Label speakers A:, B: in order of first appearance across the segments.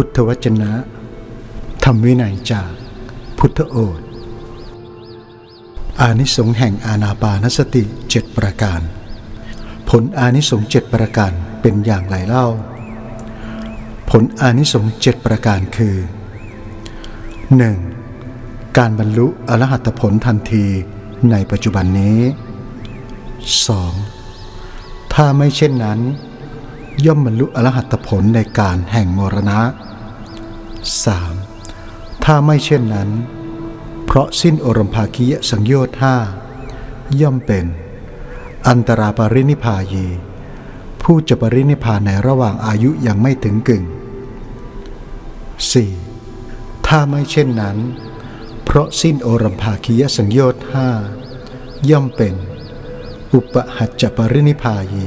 A: พุทธวจนะธรรมวินัยจากพุทธโอษฐ์อานิสงส์แห่งอานาปานสติเจ็ดประการ ผลอานิสงส์เจ็ดประการเป็นอย่างไรเล่า ผลอานิสงส์เจ็ดประการคือ 1. การบรรลุอรหัตผลทันทีในปัจจุบันนี้ 2. ถ้าไม่เช่นนั้น ย่อมบรรลุอรหัตผลในการแห่งมรณะ 3. ถ้าไม่เช่นนั้น เพราะสิ้นอรมภาคียสังโยชน์ห้าย่อมเป็น อันตราปรินิพายี ผู้จะปรินิพานในระหว่างอายุยังไม่ถึงกึ่ง 4. ถ้าไม่เช่นนั้น เพราะสิ้นโอรัมภาคียสังโยชน์ห้าย่อมเป็น อุปหัจจปรินิพายี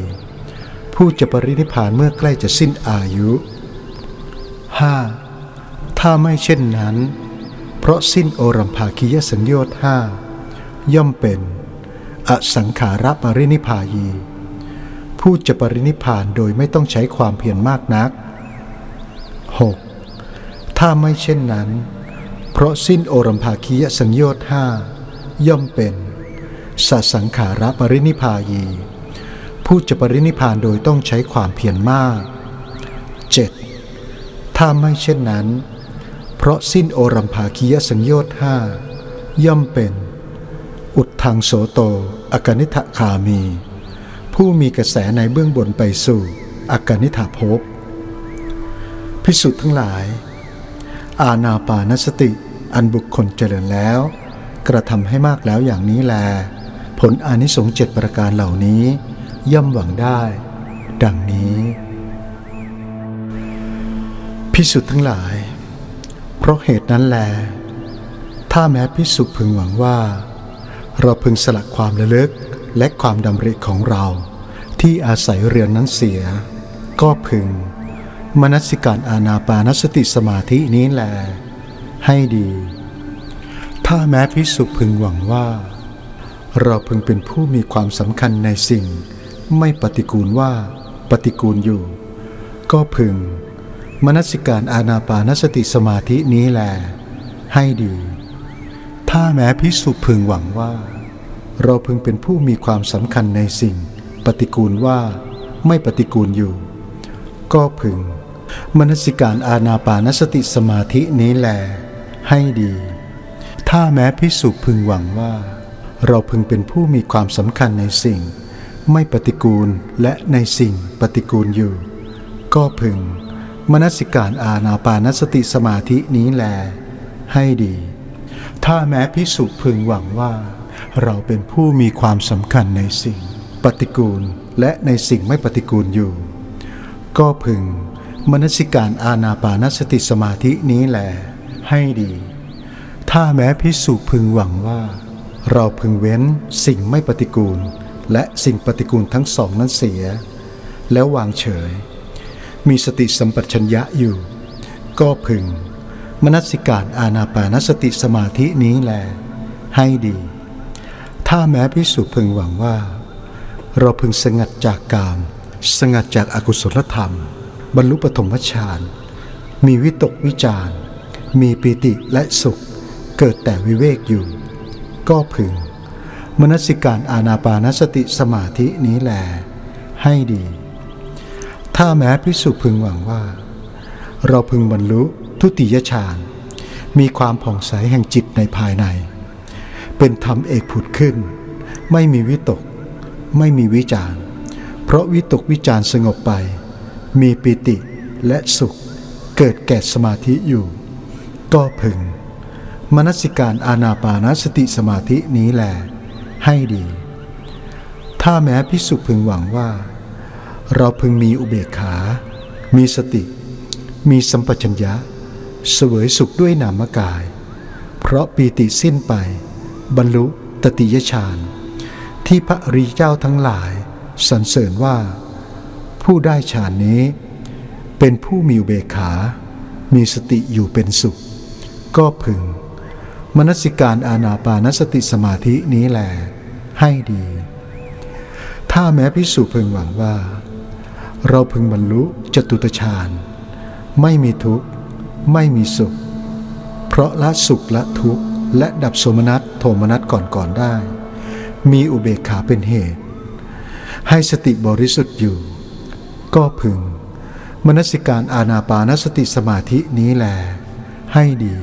A: ผู้จะปรินิพพานเมื่อใกล้จะสิ้นอายุ 5. ถ้าไม่เช่นนั้น เพราะสิ้นโอรัมภาคียสัญญชน์ห้าย่อมเป็น อสังขารปรินิพายี ผู้จะปรินิพานโดยไม่ต้องใช้ความเพียรมากนัก 6. ถ้าไม่เช่นนั้น เพราะสิ้นโอรัมภาคียสัญญชน์ห้าย่อมเป็นสัสังขารปรินิพายี ผู้จะปรินิพพานโดยต้องใช้ความเพียรมาก 7. ถ้าไม่เช่นนั้น เพราะสิ้นโอรัมภาคียสัญญชน์ห้าย่อมเป็น อุดทางโสโตอกนิทคามี ผู้มีกระแสในเบื้องบนไปสู่อกนิฐภพพิสุทธ์ทั้งหลาย อาณาปานสติอันบุคคลเจริญแล้ว กระทำให้มากแล้วอย่างนี้แล ผลอนิสงส์เจ็ดประการเหล่านี้ ย่อมหวังได้ ดังนี้ พิสุทธ์ทั้งหลาย เพราะเหตุนั้นแล ถ้าแม้พิสุพึงหวังว่า เราพึงสละความระลึกและความดำริของเรา ที่อาศัยเรือนนั้นเสีย ก็พึง มนสิการอาณาปานสติสมาธินี้แล ให้ดี ถ้าแม้พิสุพึงหวังว่า เราพึงเป็นผู้มีความสำคัญในสิ่ง ไม่ปฏิกูลว่าปฏิกูลอยู่ ก็พึง มนสิการอาณาปานสติสมาธินี้แล ให้ดี ถ้าแม้พิสุพึงหวังว่า เราพึงเป็นผู้มีความสำคัญในสิ่ง ปฏิกูลว่าไม่ปฏิกูลอยู่ ก็พึง มนสิการอาณาปานสติสมาธินี้แล ให้ดี ถ้าแม้พิสุพึงหวังว่า เราพึงเป็นผู้มีความสำคัญในสิ่ง ไม่ปฏิกูลและในสิ่งปฏิกูลอยู่ ก็พึง มนสิการอาณาปานสติสมาธินี้แล ให้ดี ถ้าแม้พิสุพึงหวังว่า เราเป็นผู้มีความสำคัญในสิ่ง ปฏิกูลและในสิ่งไม่ปฏิกูลอยู่ ก็พึงมนสิการอาณาปานสติสมาธินี้แล ให้ดี ถ้าแม้พิสุพึงหวังว่า เราพึงเว้นสิ่งไม่ปฏิกูล และสิ่งปฏิกูลทั้งสองนั้นเสีย แล้ววางเฉย มีสติสัมปชัญญะอยู่ ก็พึง มนสิการอาณาปานสติสมาธินี้แล ให้ดี ถ้าแม้พิสุพึงหวังว่า เราพึงสงัดจากกาม สงัดจากอากุศลธรรม บรรลุปฐมฌานมีวิตกวิจารมีปีติและสุข เกิดแต่วิเวกอยู่ ก็พึง มนสิการอาณาปานสติสมาธินี้แล ให้ดี ถ้าแม้พิสุพึงหวังว่า เราพึงบรรลุทุติยฌานมีความผ่องใสแห่งจิตในภายใน เป็นธรรมเอกผุดขึ้น ไม่มีวิตก ไม่มีวิจารเพราะวิตกวิจารสงบไป มีปิติและสุขเกิดแก่สมาธิอยู่ ก็พึง มนสิการอาณาปานสติสมาธินี้แหลให้ดี ถ้าแม้พิสุพึงหวังว่า เราพึงมีอุเบกขา มีสติ มีสัมปชัญญะ เสวยสุขด้วยนามกาย เพราะปีติสิ้นไป บรรลุตติยฌาน ที่พระริยเจ้าทั้งหลายสรรเสริญว่า ผู้ได้ฌานนี้ เป็นผู้มีอุเบกขา มีสติอยู่เป็นสุข ก็พึง มนสิการอาณาปานสติสมาธินี้แหลให้ดี ถ้าแม้พิสุพึงหวังว่า เราพึงบรรลุจตุตฌาน ไม่มีทุกข์ ไม่มีสุข เพราะละสุขละทุกข์ และดับโสมนัสโทมนัสก่อนก่อนๆได้ มีอุเบกขาเป็นเหตุ ให้สติบริสุทธิ์อยู่ ก็พึง มนสิการอาณาปานสติสมาธินี้แล ให้ดี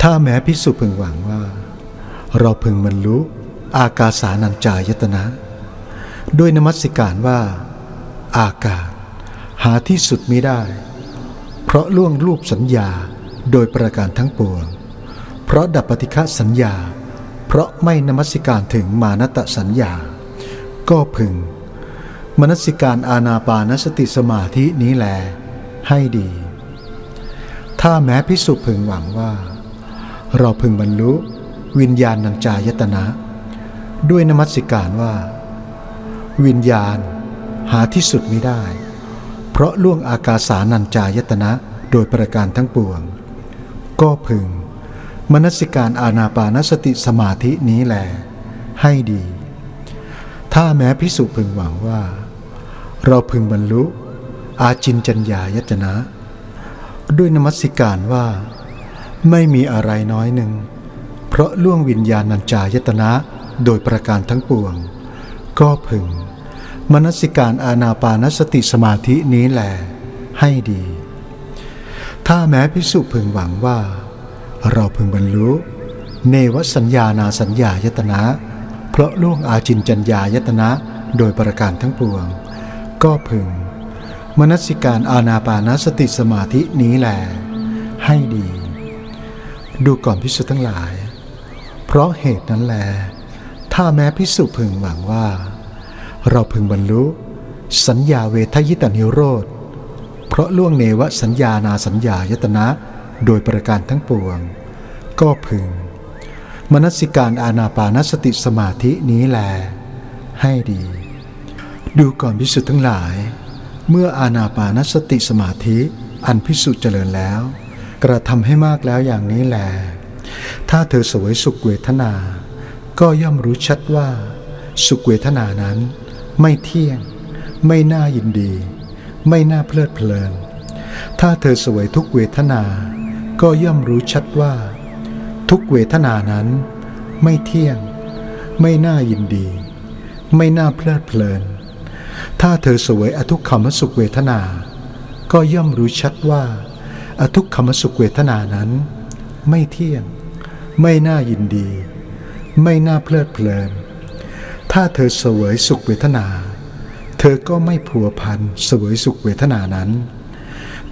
A: ถ้าแม้พิสุพึงหวังว่า เราพึงบรรลุอากาสานัญจายตนะ ด้วยนมัสการว่า อากาศ หาที่สุดไม่ได้ เพราะล่วงรูปสัญญาโดยประการทั้งปวง เพราะดับปฏิฆะสัญญา เพราะไม่นมัสการถึงมานตะสัญญา ก็พึง มนสิการอาณาปานสติสมาธินี้แล ให้ดี ถ้าแม้พิสุพึงหวังว่า เราพึงบรรลุวิญญาณัญจายตนะ ด้วยนมัสการว่า วิญญาณ หาที่สุดไม่ได้ เพราะล่วงอากาสานัญจายตนะโดยประการทั้งปวง ก็พึง มนสิการอาณาปานสติสมาธินี้แหลให้ดี ถ้าแม้พิสุพึงหวังว่า เราพึงบรรลุ อาจินจัญญายตนะ ด้วยนมัสการว่า ไม่มีอะไรน้อยหนึ่ง เพราะล่วงวิญญาณัญจายตนะโดยประการทั้งปวง ก็พึง มนสิการอาณาปานสติสมาธินี้แหลให้ดี ถ้าแม้พิสุพึงหวังว่า เราพึงบรรลุ เนวสัญญานาสัญญายตนะ เพราะล่วงอาจินจัญญายตนะโดยประการทั้งปวง ก็พึง มนสิการอาณาปานสติสมาธินี้แหลให้ดี ดูก่อนพิสุทั้งหลาย เพราะเหตุนั้นแล ถ้าแม้พิสุพึงหวังว่า เราพึงบรรลุ สัญญาเวทยิตานิโรธ เพราะล่วงเนวสัญญานาสัญญายตนะ โดยประการทั้งปวง ก็พึง มนสิการอาณาปานสติสมาธินี้แล ให้ดี ดูก่อนพิสุทธ์ทั้งหลาย เมื่ออาณาปานสติสมาธิอันพิสุเจริญแล้ว กระทำให้มากแล้วอย่างนี้แล ถ้าเธอสวยสุขเวทนา ก็ย่อมรู้ชัดว่าสุขเวทนานั้น ไม่เที่ยง ไม่น่ายินดี ไม่น่าเพลิดเพลิน ถ้าเธอสวยทุกเวทนา ก็ย่อมรู้ชัดว่า ทุกเวทนานั้น ไม่เที่ยง ไม่น่ายินดี ไม่น่าเพลิดเพลิน ถ้าเธอสวยอทุกขมสุขเวทนา ก็ย่อมรู้ชัดว่า อทุกขมสุขเวทนานั้น ไม่เที่ยง ไม่น่ายินดี ไม่น่าเพลิดเพลิน ถ้าเธอเสวยสุขเวทนา เธอก็ไม่ผัวพันเสวยสุขเวทนานั้น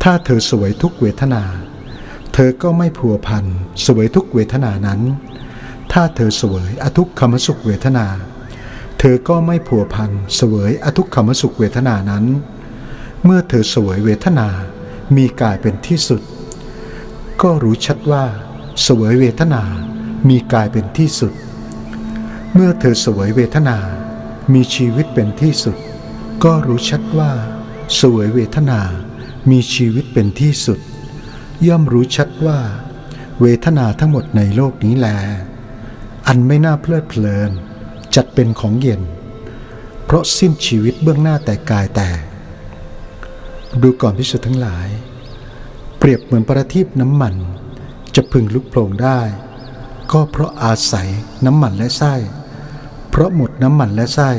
A: ถ้าเธอเสวยทุกเวทนา เธอก็ไม่ผัวพันเสวยทุกเวทนานั้น ถ้าเธอเสวยอทุกขมสุขเวทนา เธอก็ไม่ผัวพันเสวยอทุกขมสุขเวทนานั้น เมื่อเธอเสวยเวทนา มีกายเป็นที่สุด ก็รู้ชัดว่า เสวยเวทนา มีกายเป็นที่สุด เมื่อเธอเสวยเวทนา มีชีวิตเป็นที่สุด ก็รู้ชัดว่าเสวยเวทนา มีชีวิตเป็นที่สุด ย่อมรู้ชัดว่า เวทนาทั้งหมดในโลกนี้แล อันไม่น่าเพลิดเพลิน จัดเป็นของเย็น เพราะสิ้นชีวิตเบื้องหน้าแต่กายแต่ ดูก่อนพิสุทธ์ทั้งหลาย เปรียบเหมือนประทีปน้ำมัน จะพึงลุกโผล่ได้ ก็เพราะอาศัยน้ำมันและไส้ เพราะหมดน้ำมันและไส้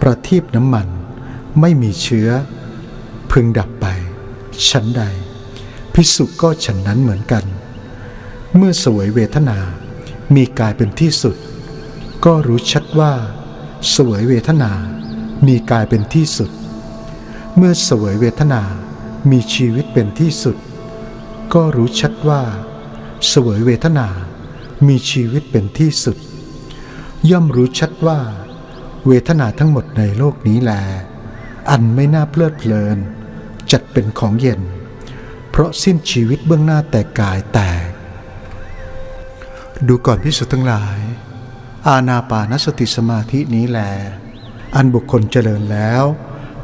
A: ประทีปน้ำมันไม่มีเชื้อ พึงดับไปฉันใด พิสุก็ฉันนั้นเหมือนกัน เมื่อสวยเวทนา มีกายเป็นที่สุด ก็รู้ชัดว่า สวยเวทนา มีกายเป็นที่สุด เมื่อสวยเวทนา มีชีวิตเป็นที่สุด ก็รู้ชัดว่า สวยเวทนา มีชีวิตเป็นที่สุด ย่อมรู้ชัดว่า เวทนาทั้งหมดในโลกนี้แล อันไม่น่าเพลิดเพลิน จัดเป็นของเย็น เพราะสิ้นชีวิตเบื้องหน้าแต่กายแตก ดูก่อนพิสุทธ์ทั้งหลาย อาณาปานสติสมาธินี้แล อันบุคคลเจริญแล้ว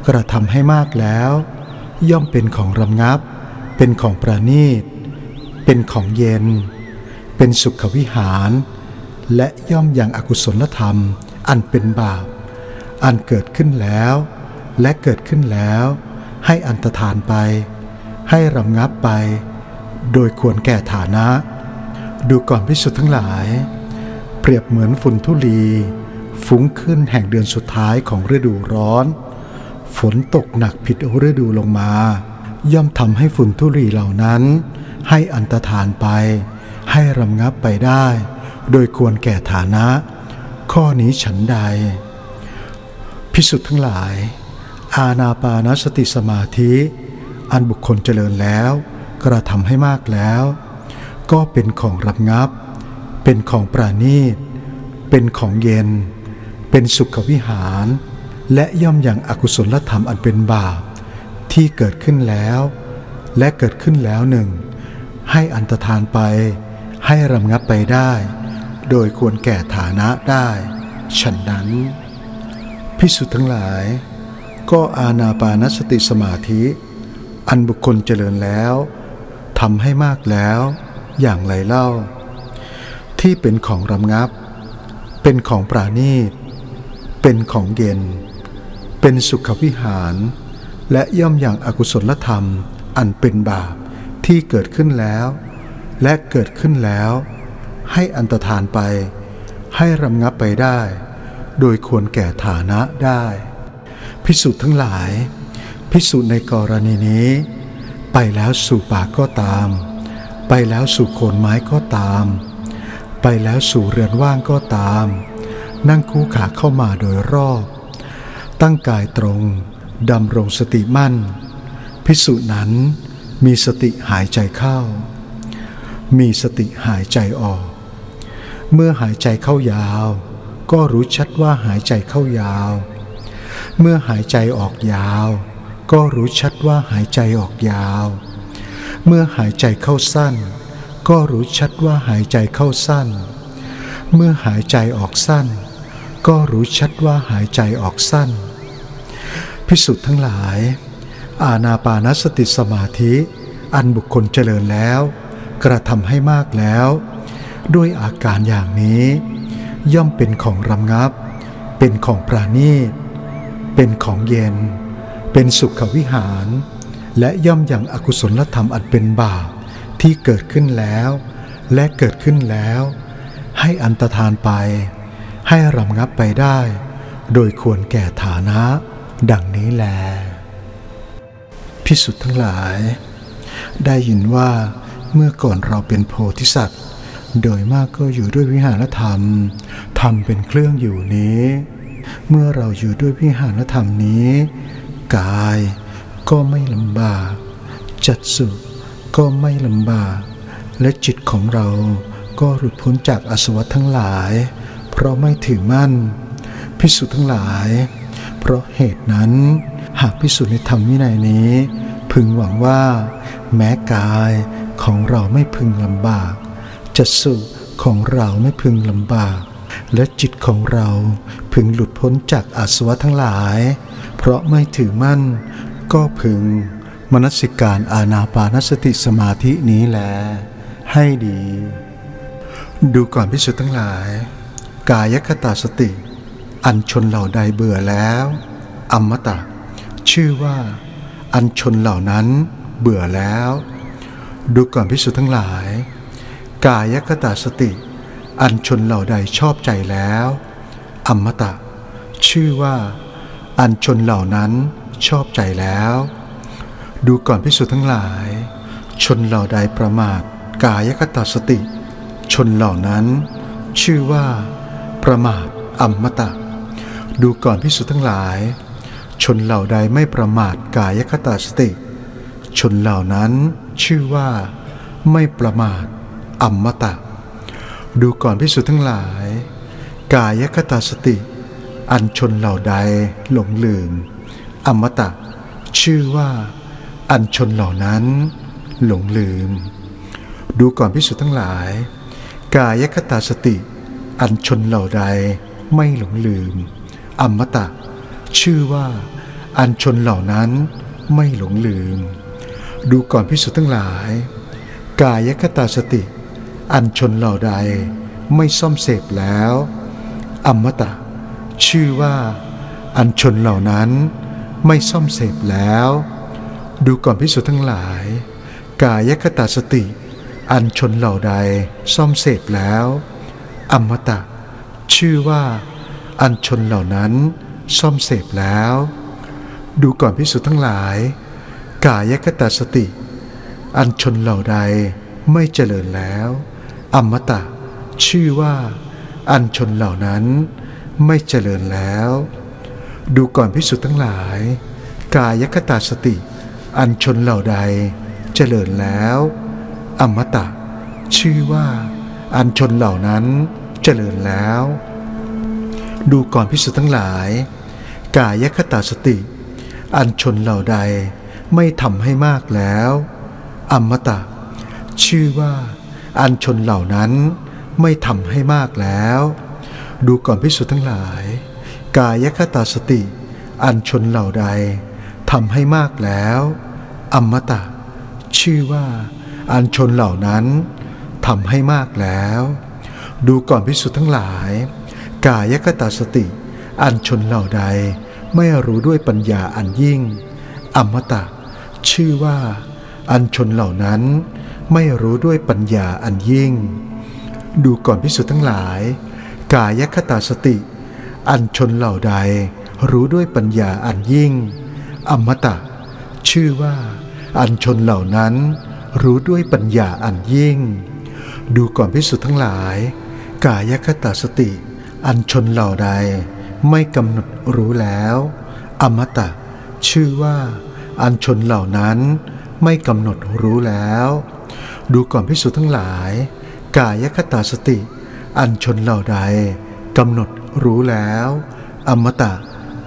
A: กระทำให้มากแล้ว ย่อมเป็นของรำงับ เป็นของประณีต เป็นของเย็น เป็นสุขวิหาร และย่อมอยังอกุศลธรรม อันเป็นบาป อันเกิดขึ้นแล้ว และเกิดขึ้นแล้ว ให้อันตรธานไป ให้รำงับไป โดยควรแก่ฐานะ ดูก่อนพิสุทธ์ทั้งหลาย เปรียบเหมือนฝุ่นทุลี ฟุ้งขึ้นแห่งเดือนสุดท้ายของฤดูร้อน ฝนตกหนักผิดฤดูลงมา ย่อมทำให้ฝุ่นทุลีเหล่านั้น ให้อันตรธานไป ให้รำงับไปได้ โดยควรแก่ฐานะ ข้อนี้ฉันใด พิสุทธ์ทั้งหลาย อาณาปานสติสมาธิ อันบุคคลเจริญแล้ว กระทำให้มากแล้ว ก็เป็นของรับงับ เป็นของปราณีต เป็นของเย็น เป็นสุขวิหาร และย่อมอย่างอากุศลธรรมอันเป็นบาปที่เกิดขึ้นแล้ว และเกิดขึ้นแล้วหนึ่งให้อันตรธานไป ให้รำงับไปได้ โดยควรแก่ฐานะได้ฉันนั้น พิสุทธ์ทั้งหลาย ก็อาณาปานสติสมาธิ อันบุคคลเจริญแล้วทำให้มากแล้ว อย่างไรเล่า ที่เป็นของรำงับ เป็นของปราณีต เป็นของเย็น เป็นสุขวิหาร และย่อมอย่างอากุศลธรรม อันเป็นบาปที่เกิดขึ้นแล้ว และเกิดขึ้นแล้ว ให้อันตรธานไป ให้รำงับไปได้ โดยควรแก่ฐานะได้ พิสูจน์ทั้งหลาย พิสูจน์ในกรณีนี้ ไปแล้วสู่ป่าก็ตาม ไปแล้วสู่โคนไม้ก็ตาม ไปแล้วสู่เรือนว่างก็ตาม นั่งคู่ขาเข้ามาโดยรอบ ตั้งกายตรงดำรงสติมั่น พิสูจน์นั้นมีสติหายใจเข้า มีสติหายใจออก เมื่อหายใจเข้ายาว ก็รู้ชัดว่าหายใจเข้ายาว เมื่อหายใจออกยาว ก็รู้ชัดว่าหายใจออกยาว เมื่อหายใจเข้าสั้น ก็รู้ชัดว่าหายใจเข้าสั้น เมื่อหายใจออกสั้น ก็รู้ชัดว่าหายใจออกสั้น พิสุทธ์ทั้งหลาย อาณาปานสติสมาธิ อันบุคคลเจริญแล้ว กระทำให้มากแล้ว ด้วยอาการอย่างนี้ ย่อมเป็นของรำงับ เป็นของปราณีตเป็นของเย็น เป็นสุขวิหาร และย่อมอย่างอากุศลธรรมอันเป็นบาปที่เกิดขึ้นแล้ว และเกิดขึ้นแล้ว ให้อันตรธานไป ให้รำงับไปได้ โดยควรแก่ฐานะ ดังนี้แลพิสุทธ์ทั้งหลาย ได้ยินว่าเมื่อก่อนเราเป็นโพธิสัตว์ โดยมากก็อยู่ด้วยวิหารธรรม ธรรมเป็นเครื่องอยู่นี้ เมื่อเราอยู่ด้วยวิหารธรรมนี้ กายก็ไม่ลำบาก จัดสุก็ไม่ลำบาก และจิตของเราก็หลุดพ้นจากอสวะทั้งหลาย เพราะไม่ถือมั่น พิสุทั้งหลาย เพราะเหตุนั้น หากพิสุในธรรมวินัยนี้ พึงหวังว่า แม้กายของเราไม่พึงลำบาก จัดสุของเราไม่พึงลำบาก และจิตของเราพึงหลุดพ้นจากอาสวะทั้งหลาย เพราะไม่ถือมั่น ก็พึง มนสิการอาณาปานสติสมาธินี้แล ให้ดี ดูก่อนพิสุทธ์ทั้งหลาย กายคตาสติ อันชนเหล่าใดเบื่อแล้วอมตะ ชื่อว่า อันชนเหล่านั้นเบื่อแล้ว ดูก่อนพิสุทธ์ทั้งหลาย กายคตาสติ อันชนเหล่าใดชอบใจแล้ว อมตะ ชื่อว่า อันชนเหล่านั้นชอบใจแล้ว ดูก่อนพิสุทธ์ทั้งหลาย ชนเหล่าใดประมาท กายคตาสติ ชนเหล่านั้น ชื่อว่า ประมาทอมมตะ ดูก่อนพิสุทธ์ทั้งหลาย ชนเหล่าใดไม่ประมาทกายคตาสติ ชนเหล่านั้นชื่อว่า ไม่ประมาท อมมตะ ดูก่อนพิสุทธ์ทั้งหลาย กายคตาสติ อันชนเหล่าใดหลงลืม อมตะ ชื่อว่า อันชนเหล่านั้นหลงลืม ดูก่อนพิสุทธ์ทั้งหลาย กายคตาสติ อันชนเหล่าใดไม่หลงลืม อมตะ ชื่อว่า อันชนเหล่านั้นไม่หลงลืม ดูก่อนพิสุทธ์ทั้งหลาย กายคตาสติ อันชนเหล่าใดไม่ซ่อมเสพแล้วอมตะ ชื่อว่า อันชนเหล่านั้นไม่ซ่อมเสพแล้ว ดูก่อนพิสุทั้งหลาย กายคตาสติ อันชนเหล่าใดซ่อมเสร็จแล้วอมตะ ชื่อว่า อันชนเหล่านั้นซ่อมเสร็จแล้ว ดูก่อนพิสุทั้งหลาย กายคตาสติ อันชนเหล่าใดไม่เจริญแล้ว อมตะ ชื่อว่า อันชนเหล่านั้นไม่เจริญแล้ว ดูก่อนพิสุทธ์ทั้งหลาย กายคตาสติ อันชนเหล่าใด เจริญแล้ว อมตะ ชื่อว่า อันชนเหล่านั้นเจริญแล้ว ดูก่อนพิสุทั้งหลาย กายคตาสติ อันชนเหล่าใดไม่ทำให้มากแล้ว อมตะ ชื่อว่า อันชนเหล่านั้นไม่ทำให้มากแล้ว ดูก่อนพิสุทั้งหลาย กายคตาสติ อันชนเหล่าใดทำให้มากแล้ว อมตะ ชื่อว่า อันชนเหล่านั้นทำให้มากแล้ว ดูก่อนพิสุทั้งหลาย กายคตาสติ อันชนเหล่าใดไม่รู้ด้วยปัญญาอันยิ่ง อมตะ ชื่อว่า อันชนเหล่านั้น ไม่รู้ด้วยปัญญาอันยิ่ง ดูก่อนพิสุทั้งหลาย กายคตาสติ อันชนเหล่าใด รู้ด้วยปัญญาอันยิ่ง อมตะ ชื่อว่า อันชนเหล่านั้น รู้ด้วยปัญญาอันยิ่ง ดูก่อนพิสุทั้งหลาย กายคตาสติ อันชนเหล่าใด ไม่กำหนดรู้แล้ว อมตะ ชื่อว่า อันชนเหล่านั้นไม่กำหนดรู้แล้ว ดูก่อนพิสุทั้งหลาย กายคตาสติ อันชนเหล่าใดกำหนดรู้แล้ว อมตะ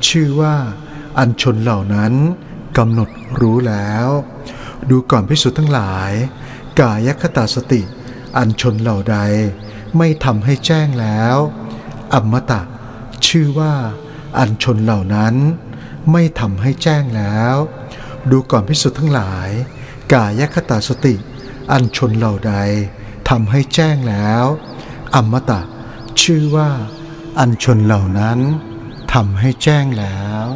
A: ชื่อว่า อันชนเหล่านั้นกำหนดรู้แล้ว ดูก่อนพิสุทั้งหลาย กายคตาสติ อันชนเหล่าใด ไม่ทำให้แจ้งแล้ว อมตะ ชื่อว่า อันชนเหล่านั้น ไม่ทำให้แจ้งแล้ว ดูก่อนพิสุทั้งหลาย กายคตาสติ อันชนเหล่าใดทำให้แจ้งแล้ว อมตะ ชื่อว่า อันชนเหล่านั้นทำให้แจ้งแล้ว